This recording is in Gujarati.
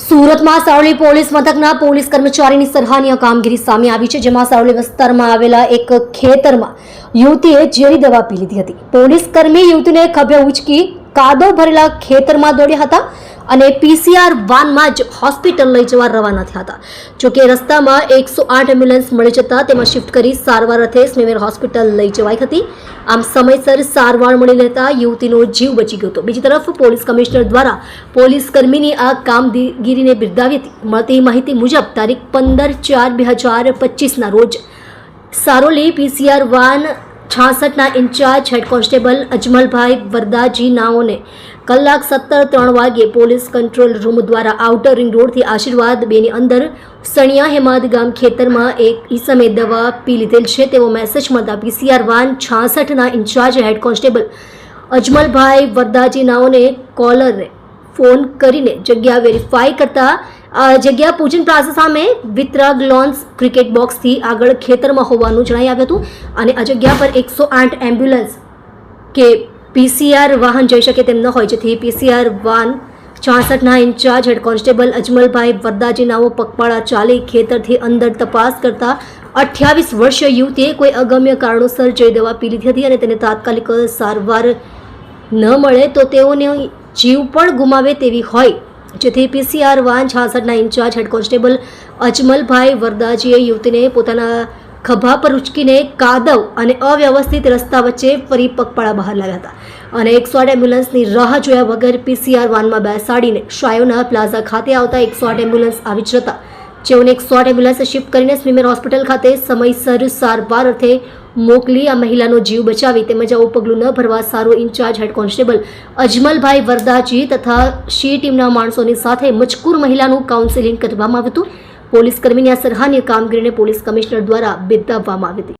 સુરતમાં સાવલી પોલીસ મથકના પોલીસ કર્મચારીની સરાહનીય કામગીરી સામે આવી છે, જેમાં સાવલી વિસ્તારમાં આવેલા એક ખેતરમાં યુવતીએ ઝેરી દવા પી લીધી હતી. પોલીસ કર્મી યુવતીને ખભે ઉચકી કાદવ ભરેલા ખેતરમાં દોડ્યા હતા. અને પીસીઆર વાનમાં જ હોસ્પિટલ લઈ જવા રવાના થયા હતા. જોકે રસ્તામાં એકસો આઠ એમ્બ્યુલન્સ મળી જતા તેમાં શિફ્ટ કરી સારવાર અર્થે સ્મીમેર હોસ્પિટલ લઈ જવાઈ હતી. આમ સમયસર સારવાર મળી લેતા યુવતીનો જીવ બચી ગયો હતો. બીજી તરફ પોલીસ કમિશનર દ્વારા પોલીસ કર્મીની આ કામગીરીને બિરદાવી હતી. મળતી માહિતી મુજબ તારીખ પંદર ચાર બે હજાર પચીસના રોજ Saroli PCR van છાસઠના in charge head constable Ajmalbhai Vardaji નાઓને કલાક સત્તર ત્રણ વાગ્યે પોલીસ કંટ્રોલ રૂમ દ્વારા આઉટર રિંગ રોડથી આશીર્વાદ બેની અંદર સણિયા હેમાદ ગામ ખેતરમાં એક ઈસમે દવા પી લીધેલ છે. તેવો મેસેજ મળતા પીસીઆર વાન છાસઠના in charge head constable Ajmalbhai Vardaji નાઓને કોલરને ફોન કરીને જગ્યા વેરીફાઈ કરતા જગ્યા પૂજન પ્લાઝા સામે વિતરાગ લોન્સ ક્રિકેટ બોક્સથી આગળ ખેતરમાં હોવાનું જણાઈ આવ્યું હતું અને આ જગ્યા પર એકસો આઠ એમ્બ્યુલન્સ કે પીસીઆર વાહન જઈ શકે તેમ ન હોય, જેથી પીસીઆર વાન છાસઠના in charge head constable Ajmalbhai Vardaji નાઓ પગપાળા ચાલી ખેતરથી અંદર તપાસ કરતા અઠ્યાવીસ વર્ષીય યુવતીએ કોઈ અગમ્ય કારણોસર જઈ દવા પી લીધી હતી અને તેને તાત્કાલિક સારવાર ન મળે તો તેઓને જીવ પણ ગુમાવે તેવી હોય. જેથી પીસીઆર વાન છાસઠના ઇન્ચાર્જ હેડ કોન્સ્ટેબલ અજમલભાઈ વરદાજીએ યુવતીને પોતાના ખભા પર ઉચકીને કાદવ અને અવ્યવસ્થિત રસ્તા વચ્ચે ફરી પગપાળા બહાર લાવ્યા હતા. અને એકસો આઠ એમ્બ્યુલન્સની રાહ જોયા વગર પીસીઆર વાનમાં બેસાડીને શાયોના પ્લાઝા ખાતે આવતા એકસો આઠ એમ્બ્યુલન્સ આવી જતા જેઓને એકસો આઠ એમ્બ્યુલન્સ શિફ્ટ કરીને સ્વિમેર હોસ્પિટલ ખાતે સમયસર સારવાર અર્થે મોકલી આ મહિલાનો જીવ બચાવી તેમજ આવું પગલું ન ભરવા સારો in charge head constable Ajmalbhai Vardaji તથા શી ટીમના માણસોની સાથે મજકૂર મહિલાનું કાઉન્સેલિંગ કરવામાં આવ્યું હતું. પોલીસ કર્મીની આ સરાહનીય કામગીરીને પોલીસ કમિશનર દ્વારા બિરદાવવામાં આવી હતી.